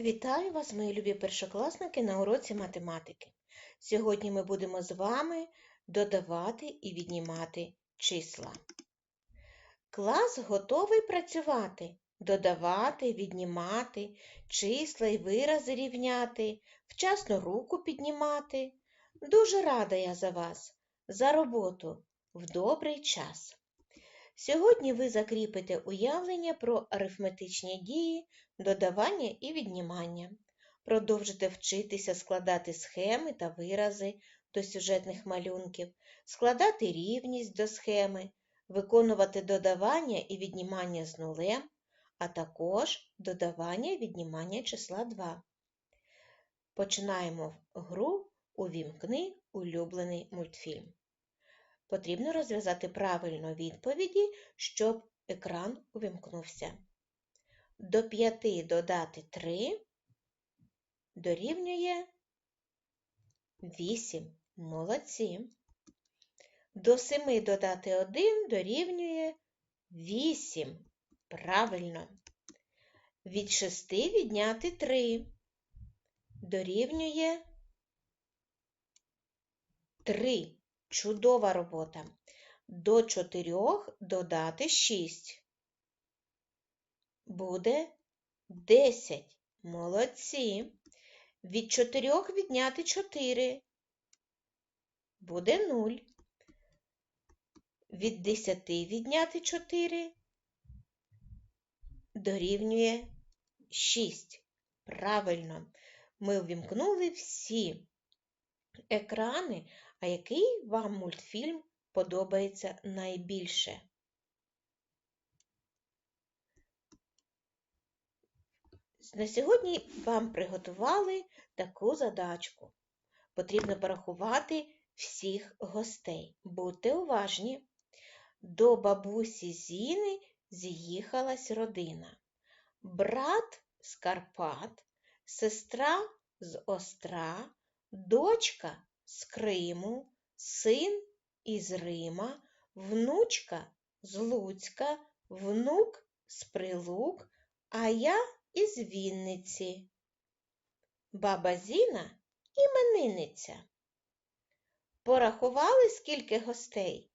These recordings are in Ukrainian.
Вітаю вас, мої любі першокласники, на уроці математики. Сьогодні ми будемо з вами додавати і віднімати числа. Клас готовий працювати, додавати, віднімати, числа і вирази рівняти, вчасно руку піднімати. Дуже рада я за вас, за роботу в добрий час. Сьогодні ви закріпите уявлення про арифметичні дії, додавання і віднімання. Продовжите вчитися складати схеми та вирази до сюжетних малюнків, складати рівність до схеми, виконувати додавання і віднімання з нулем, а також додавання і віднімання числа 2. Починаємо гру Увімкни улюблений мультфільм. Потрібно розв'язати правильно відповіді, щоб екран увімкнувся. До 5 додати 3 дорівнює 8. Молодці. До 7 додати 1 дорівнює 8. Правильно. Від 6 відняти 3 дорівнює 3. Чудова робота. До 4 додати 6. Буде 10. Молодці. Від 4 відняти 4. Буде 0. Від 10 відняти 4 дорівнює 6. Правильно, ми ввімкнули всі екрани, а який вам мультфільм подобається найбільше? На сьогодні вам приготували таку задачку. Потрібно порахувати всіх гостей. Будьте уважні. До бабусі Зіни з'їхалась родина. Брат з Карпат, сестра з Остра, дочка з Криму, син із Рима, внучка з Луцька, внук з Прилук, а я із Вінниці. Баба Зіна іменинниця. Порахували скільки гостей?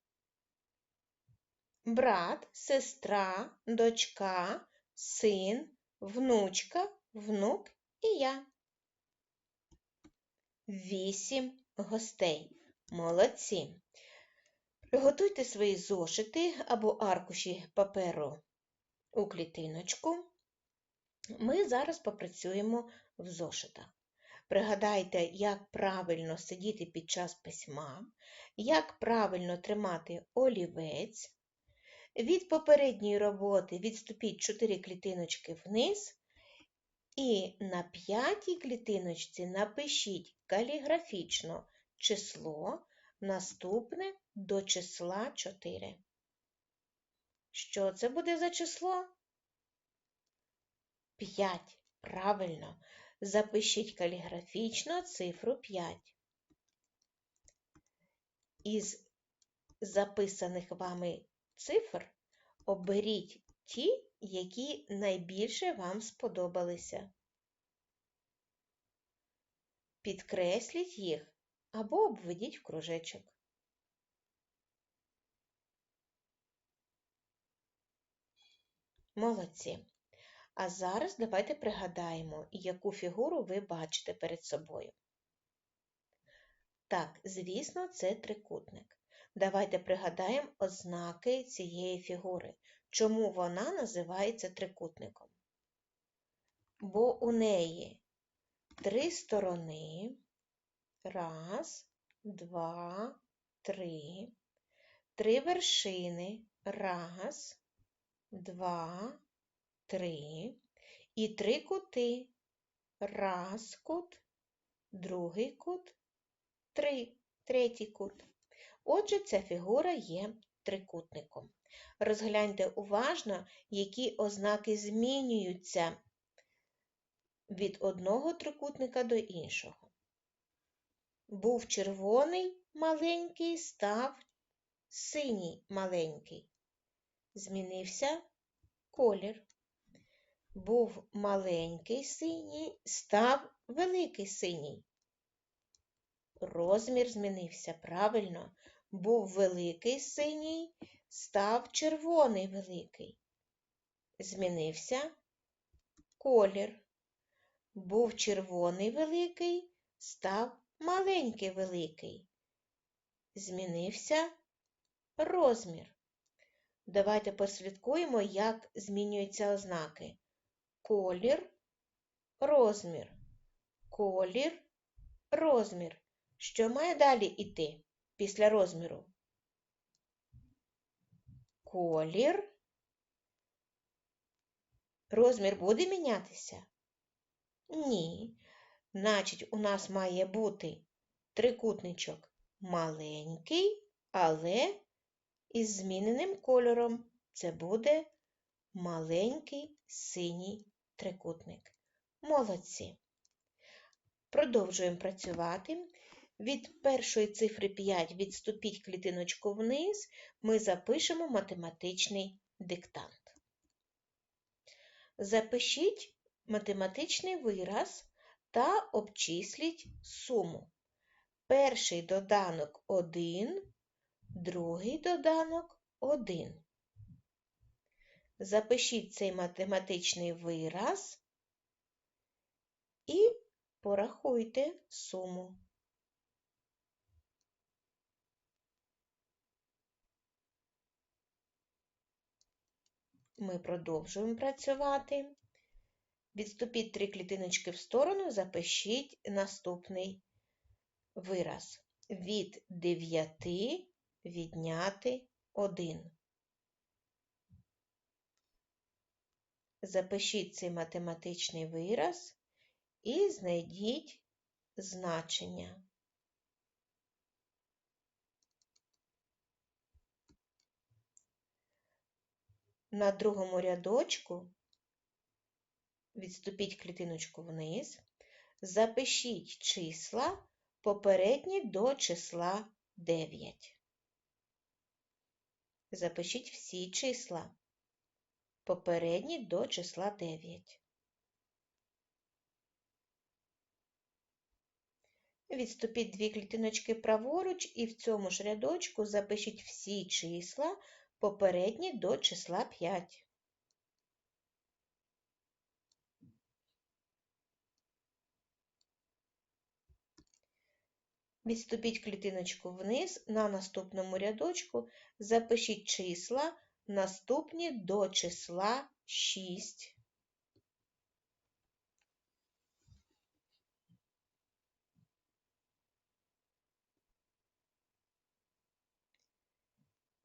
Брат, сестра, дочка, син, внучка, внук і я. Вісім гостей. Молодці. Приготуйте свої зошити або аркуші паперу у клітиночку. Ми зараз попрацюємо в зошитах. Пригадайте, як правильно сидіти під час письма, як правильно тримати олівець. Від попередньої роботи відступіть 4 клітиночки вниз і на п'ятій клітиночці напишіть каліграфічно число наступне до числа 4. Що це буде за число? 5. Правильно. Запишіть каліграфічно цифру 5. Із записаних вами цифр оберіть ті, які найбільше вам сподобалися. Підкресліть їх або обведіть в кружечок. Молодці. А зараз давайте пригадаємо, яку фігуру ви бачите перед собою. Так, звісно, це трикутник. Давайте пригадаємо ознаки цієї фігури. Чому вона називається трикутником? Бо у неї три сторони. Раз, два, три. Три вершини. Раз, два, три. І три кути. Раз кут, другий кут, три, третій кут. Отже, ця фігура є трикутником. Розгляньте уважно, які ознаки змінюються від одного трикутника до іншого. Був червоний маленький, став синій маленький. Змінився колір. Був маленький синій, став великий синій. Розмір змінився правильно. Був великий синій, став червоний великий. Змінився колір. Був червоний великий, став маленький великий. Змінився розмір. Давайте послідкуємо, як змінюються ознаки. Колір, розмір. Колір, розмір. Що має далі йти після розміру? Колір. Розмір буде мінятися? Ні. Значить, у нас має бути трикутничок маленький, але із зміненим кольором. Це буде маленький синій трикутник. Молодці. Продовжуємо працювати. Від першої цифри 5 відступіть клітиночку вниз, ми запишемо математичний диктант. Запишіть математичний вираз та обчисліть суму. Перший доданок 1, другий доданок 1. Запишіть цей математичний вираз і порахуйте суму. Ми продовжуємо працювати. Відступіть три клітиночки в сторону, запишіть наступний вираз. Від 9 відняти 1. Запишіть цей математичний вираз і знайдіть значення. На другому рядочку відступіть клітиночку вниз, запишіть числа попередні до числа 9. Запишіть всі числа попередні до числа 9. Відступіть дві клітиночки праворуч і в цьому ж рядочку запишіть всі числа попередні до числа 5. Відступіть клітиночку вниз, на наступному рядочку запишіть числа, наступні до числа 6.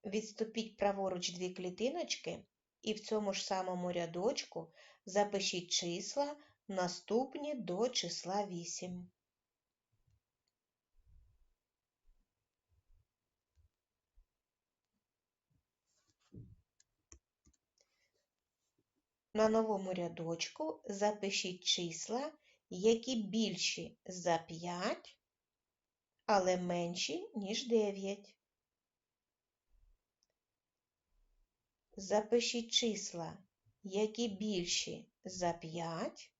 Відступіть праворуч дві клітиночки і в цьому ж самому рядочку запишіть числа, наступні до числа 8. На новому рядочку запишіть числа, які більші за 5, але менші, ніж 9. Запишіть числа, які більші за 5,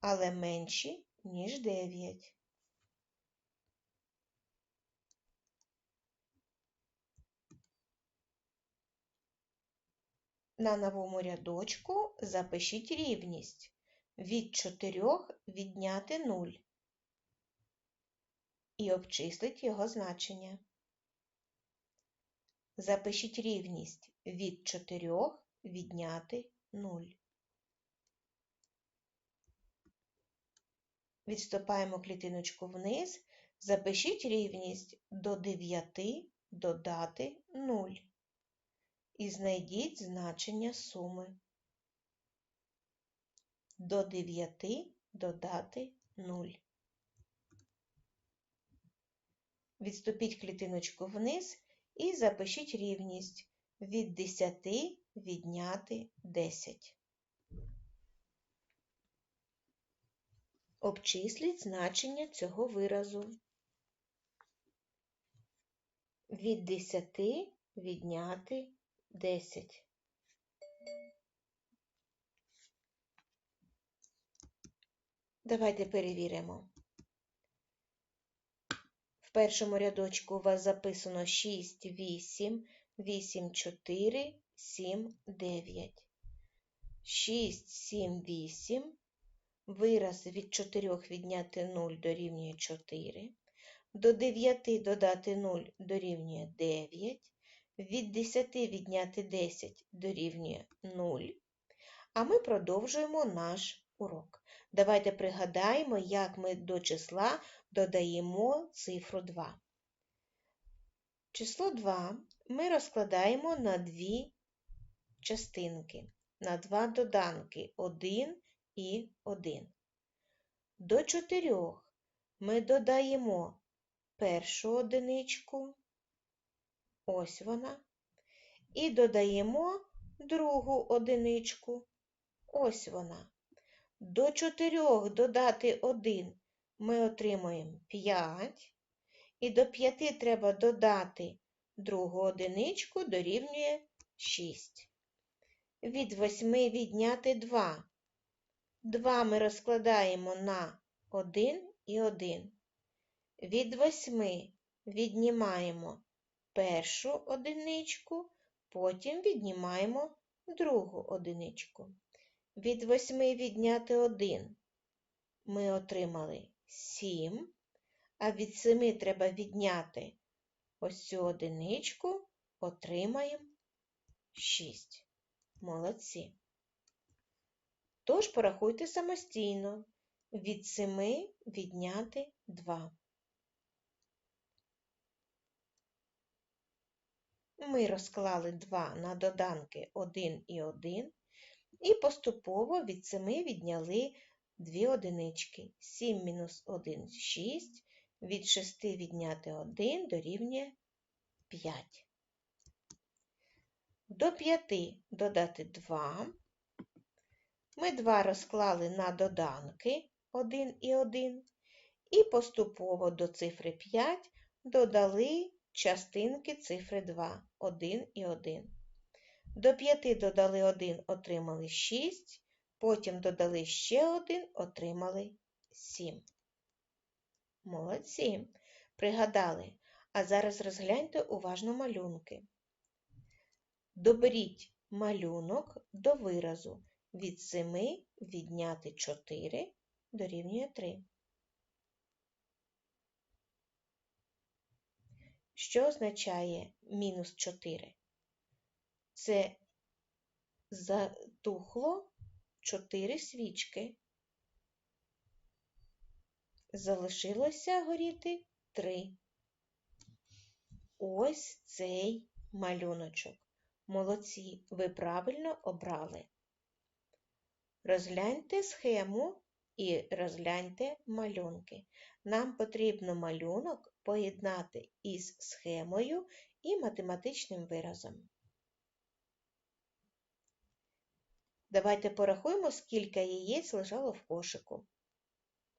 але менші, ніж 9. На новому рядочку запишіть рівність від 4 відняти 0 і обчисліть його значення. Запишіть рівність. Від 4 відняти 0. Відступаємо клітиночку вниз, запишіть рівність. До 9 додати 0 і знайдіть значення суми. До 9 додати 0. Відступіть клітиночку вниз і запишіть рівність від 10 відняти 10. Обчисліть значення цього виразу. Від 10 відняти десять. Давайте перевіримо. В першому рядочку у вас записано 6, 8, 8, 4, 7, 9. 6, 7, 8. Вираз від 4 відняти 0 дорівнює 4. До 9 додати 0 дорівнює 9. Від 10 відняти 10 дорівнює 0. А ми продовжуємо наш урок. Давайте пригадаємо, як ми до числа додаємо цифру 2. Число 2 ми розкладаємо на дві частинки, на два доданки 1 і 1. До 4 ми додаємо першу одиничку, ось вона, і додаємо другу одиничку, ось вона. До 4 додати 1 ми отримуємо 5, і до 5 треба додати другу одиничку дорівнює 6. Від 8 відняти 2. 2 ми розкладаємо на 1 і 1. Від 8 віднімаємо першу одиничку, потім віднімаємо другу одиничку. Від 8 відняти 1 ми отримали 7, а від 7 треба відняти ось цю одиничку, отримаємо 6. Молодці. Тож порахуйте самостійно. Від 7 відняти 2. Ми розклали 2 на доданки 1 і 1 і поступово від 7 відняли 2 одинички. 7 мінус 1 – 6, від 6 відняти 1 дорівнює 5. До 5 додати 2. Ми 2 розклали на доданки 1 і 1, і поступово до цифри 5 додали частинки цифри 2, 1 і 1. До 5 додали 1, отримали 6, потім додали ще 1, отримали 7. Молодці. Пригадали. А зараз розгляньте уважно малюнки. Доберіть малюнок до виразу від 7 відняти 4 дорівнює 3. Що означає мінус 4? Це затухло 4 свічки. Залишилося горіти 3. Ось цей малюночок. Молодці, ви правильно обрали. Розгляньте схему і розгляньте малюнки. Нам потрібно малюнок поєднати із схемою і математичним виразом. Давайте порахуємо, скільки яєць лежало в кошику.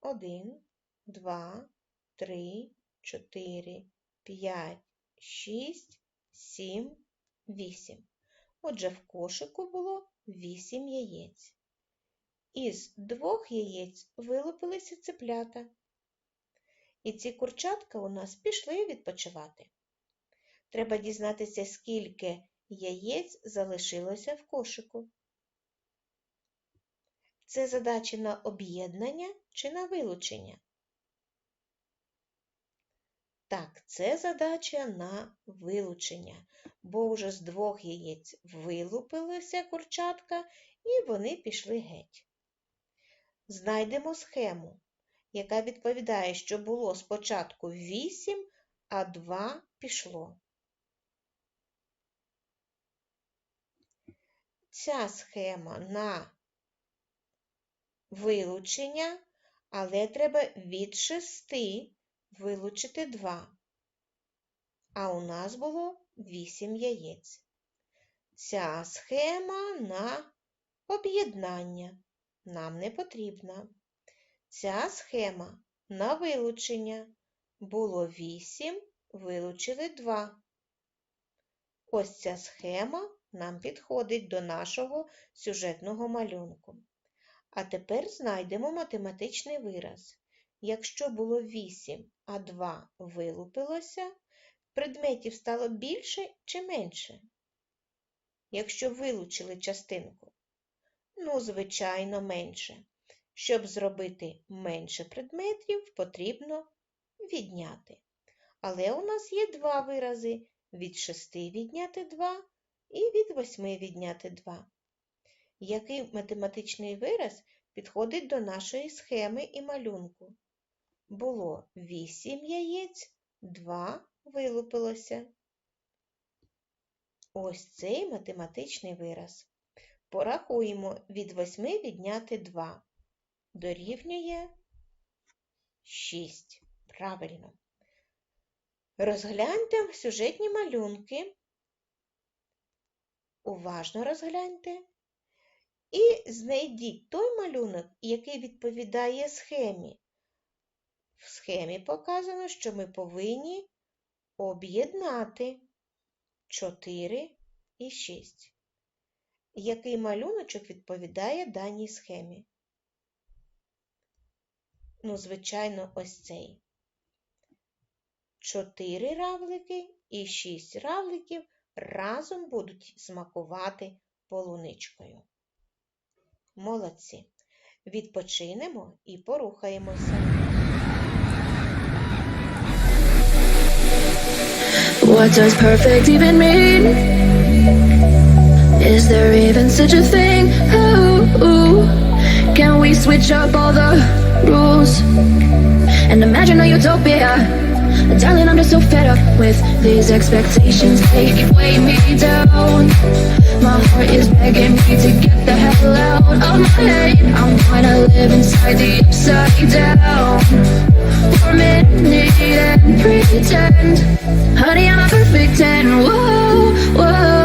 1, 2, 3, 4, 5, 6, 7, 8. Отже, в кошику було 8 яєць. Із двох яєць вилупилися цеплята. І ці курчатка у нас пішли відпочивати. Треба дізнатися, скільки яєць залишилося в кошику. Це задача на об'єднання чи на вилучення? Так, це задача на вилучення, бо вже з двох яєць вилупилася курчатка і вони пішли геть. Знайдемо схему, яка відповідає, що було спочатку 8, а 2 пішло. Ця схема на вилучення, але треба від 6 вилучити 2. А у нас було 8 яєць. Ця схема на об'єднання нам не потрібна. Ця схема на вилучення. Було 8, вилучили 2. Ось ця схема нам підходить до нашого сюжетного малюнку. А тепер знайдемо математичний вираз. Якщо було 8, а 2 вилупилося, предметів стало більше чи менше? Якщо вилучили частинку? Ну, звичайно, менше. Щоб зробити менше предметів, потрібно відняти. Але у нас є два вирази від 6 відняти 2 і від 8 відняти 2. Який математичний вираз підходить до нашої схеми і малюнку? Було 8 яєць, 2 вилупилося. Ось цей математичний вираз. Порахуємо від 8 відняти 2. Дорівнює 6. Правильно. Розгляньте сюжетні малюнки. Уважно розгляньте. І знайдіть той малюнок, який відповідає схемі. В схемі показано, що ми повинні об'єднати 4 і 6. Який малюночок відповідає даній схемі? Ну, звичайно, ось цей. 4 равлики і 6 равликів разом будуть смакувати полуничкою. Молодці! Відпочинемо і порухаємося. What does perfect even mean? Is there even such a thing? Ooh, can we switch up all the rules and imagine a utopia? Darling, I'm just so fed up with these expectations. They weigh me down. My heart is begging me to get the hell out of my head. I'm to live inside the upside down for a minute and pretend. Honey, I'm a perfect 10. Whoa, whoa.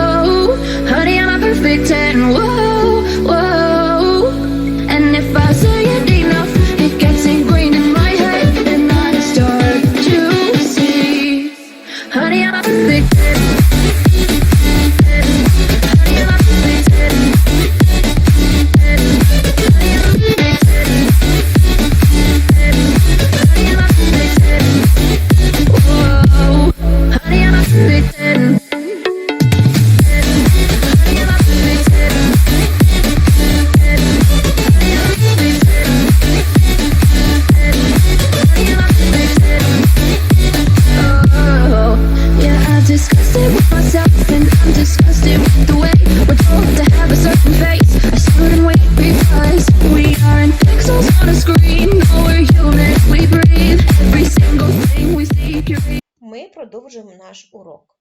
Ми продовжуємо наш урок.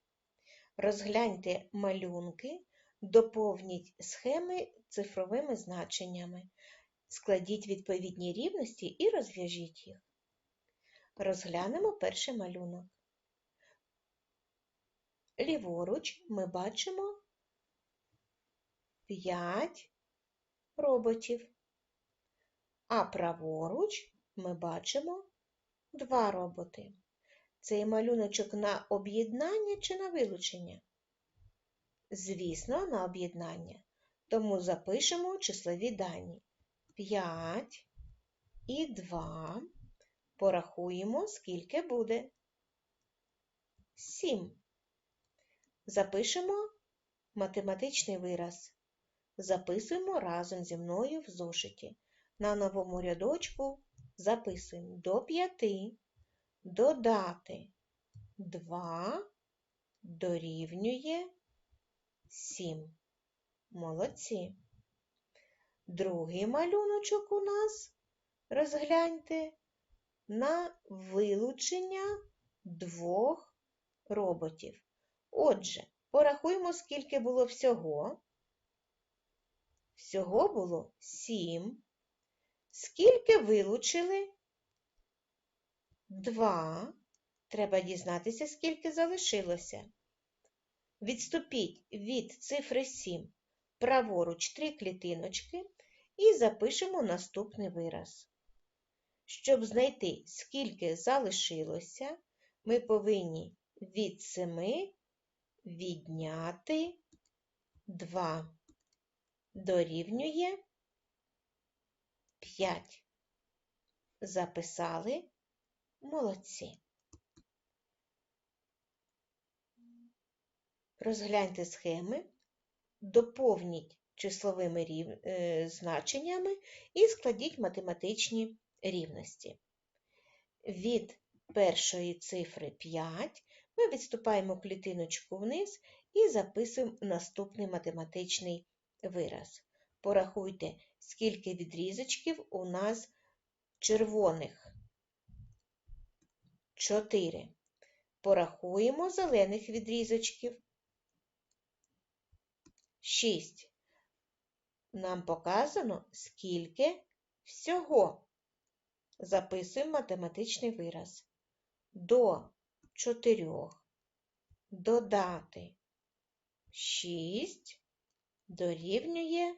Розгляньте малюнки, доповніть схеми цифровими значеннями, складіть відповідні рівності і розв'яжіть їх. Розглянемо перший малюнок. Ліворуч ми бачимо 5 роботів, а праворуч ми бачимо 2 роботи. Цей малюночок на об'єднання чи на вилучення? Звісно, на об'єднання. Тому запишемо числові дані. 5 і 2. Порахуємо, скільки буде. 7. Запишемо математичний вираз. Записуємо разом зі мною в зошиті. На новому рядочку записуємо до 5 додати 2 дорівнює 7. Молодці. Другий малюночок у нас, розгляньте, на вилучення двох роботів. Отже, порахуємо, скільки було всього. Всього було 7. Скільки вилучили? 2. Треба дізнатися, скільки залишилося. Відступіть від цифри 7 праворуч 3 клітиночки і запишемо наступний вираз. Щоб знайти, скільки залишилося, ми повинні від 7 відняти 2 дорівнює 5. Записали? Молодці. Розгляньте схеми, доповніть числовими рів... е, значеннями і складіть математичні рівності. Від першої цифри 5 ми відступаємо клітиночку вниз і записуємо наступний математичний вираз. Порахуйте, скільки відрізочків у нас червоних. 4. Порахуємо зелених відрізочків. 6. Нам показано, скільки всього. Записуємо математичний вираз. До 4 додати 6 дорівнює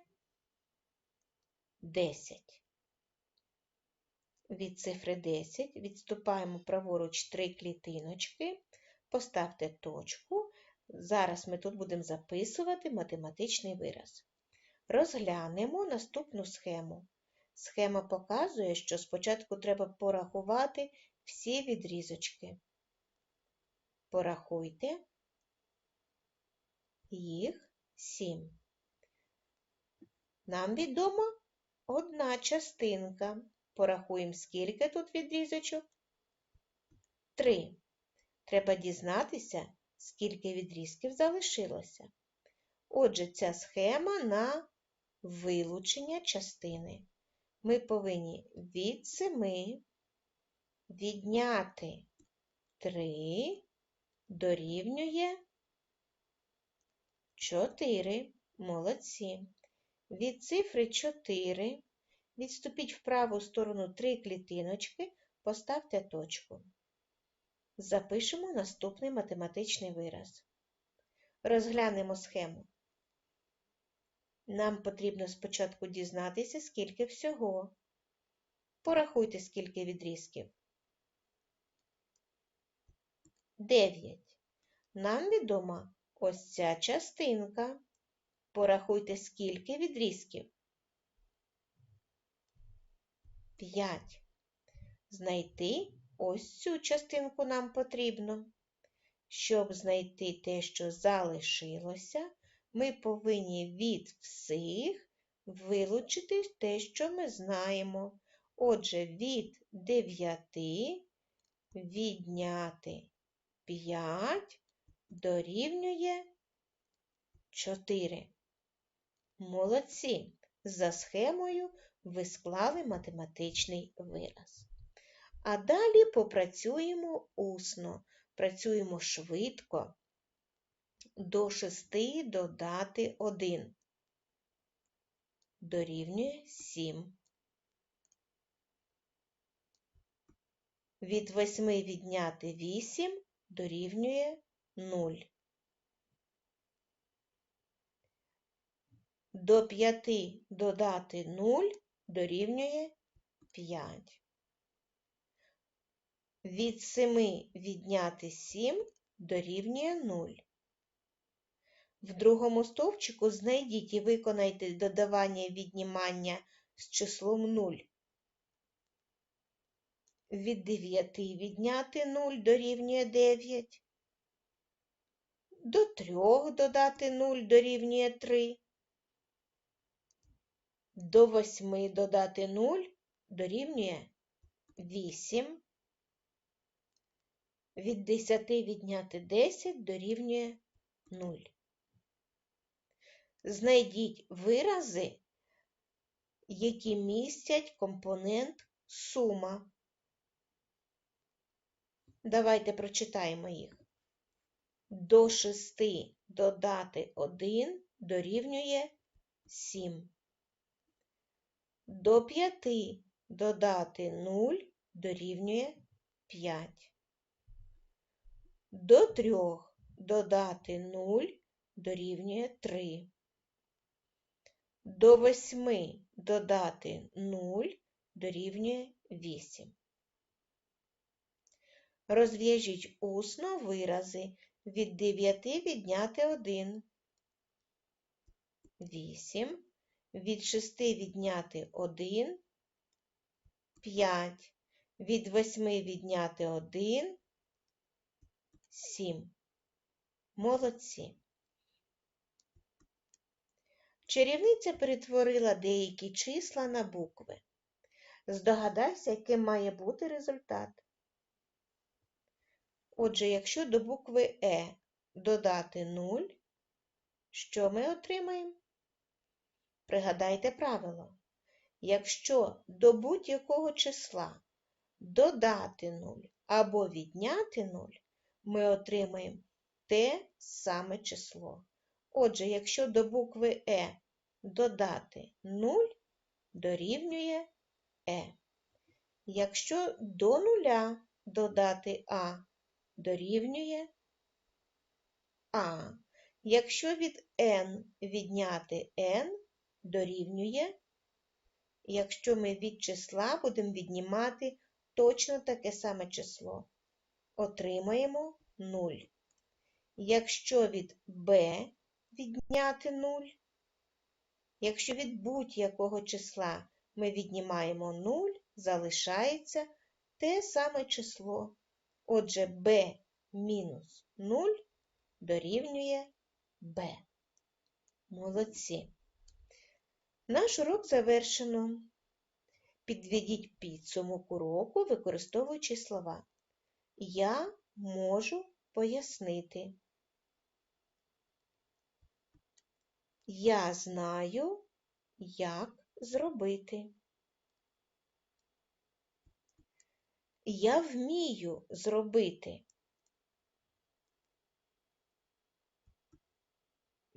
10. Від цифри 10 відступаємо праворуч 3 клітиночки, поставте точку. Зараз ми тут будемо записувати математичний вираз. Розглянемо наступну схему. Схема показує, що спочатку треба порахувати всі відрізочки. Порахуйте їх 7. Нам відома одна частинка. Порахуємо, скільки тут відрізочок? 3. Треба дізнатися, скільки відрізків залишилося. Отже, ця схема на вилучення частини. Ми повинні від 7 відняти 3 дорівнює 4. Молодці. Від цифри 4 відступіть в праву сторону 3 клітиночки, поставте точку. Запишемо наступний математичний вираз. Розглянемо схему. Нам потрібно спочатку дізнатися, скільки всього. Порахуйте, скільки відрізків. 9. Нам відома ось ця частинка. Порахуйте, скільки відрізків. 5. Знайти ось цю частинку нам потрібно. Щоб знайти те, що залишилося, ми повинні від всіх вилучити те, що ми знаємо. Отже, від 9 відняти 5 дорівнює 4. Молодці! За схемою ви склали математичний вираз. А далі попрацюємо усно, працюємо швидко. До 6 додати 1. Дорівнює 7. Від 8 відняти 8 дорівнює 0. До 5 додати 0 дорівнює 5. Від 7 відняти 7 дорівнює 0. В другому стовпчику знайдіть і виконайте додавання віднімання з числом 0. Від 9 відняти 0 дорівнює 9. До 3 додати 0 дорівнює 3. До 8 додати 0 дорівнює 8. Від 10 відняти 10 дорівнює 0. Знайдіть вирази, які містять компонент сума. Давайте прочитаємо їх. До 6 додати 1 дорівнює 7. До 5 додати 0 дорівнює 5. До 3 додати 0 дорівнює 3. До 8 додати 0 дорівнює 8. Розв'яжіть усно вирази від 9 відняти 1. 8. Від 6 відняти 1 5. Від 8 відняти 1 7. Молодці. Чарівниця перетворила деякі числа на букви. Здогадайся, яким має бути результат. Отже, якщо до букви Е додати 0, що ми отримаємо? Пригадайте правило. Якщо до будь-якого числа додати 0 або відняти 0, ми отримаємо те саме число. Отже, якщо до букви Е додати 0, дорівнює Е. Якщо до нуля додати А, дорівнює А. Якщо від n відняти n, дорівнює, якщо ми від числа будемо віднімати точно таке саме число, отримаємо 0. Якщо від b відняти 0, якщо від будь-якого числа ми віднімаємо 0, залишається те саме число. Отже, b мінус 0 дорівнює b. Молодці. Наш урок завершено. Підведіть підсумок уроку, використовуючи слова. Я можу пояснити. Я знаю, як зробити. Я вмію зробити.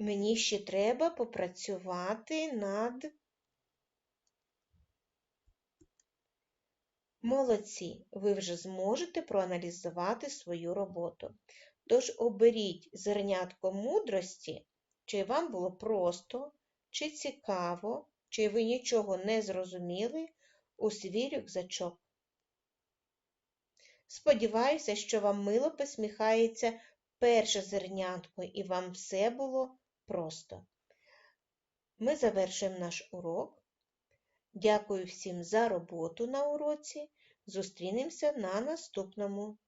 Мені ще треба попрацювати над Молодці, ви вже зможете проаналізувати свою роботу. Тож оберіть зернятко мудрості, чи вам було просто, чи цікаво, чи ви нічого не зрозуміли у свій рюкзачок. Сподіваюся, що вам мило посміхається перше зернятко і вам все було просто. Ми завершуємо наш урок. Дякую всім за роботу на уроці. Зустрінемося на наступному.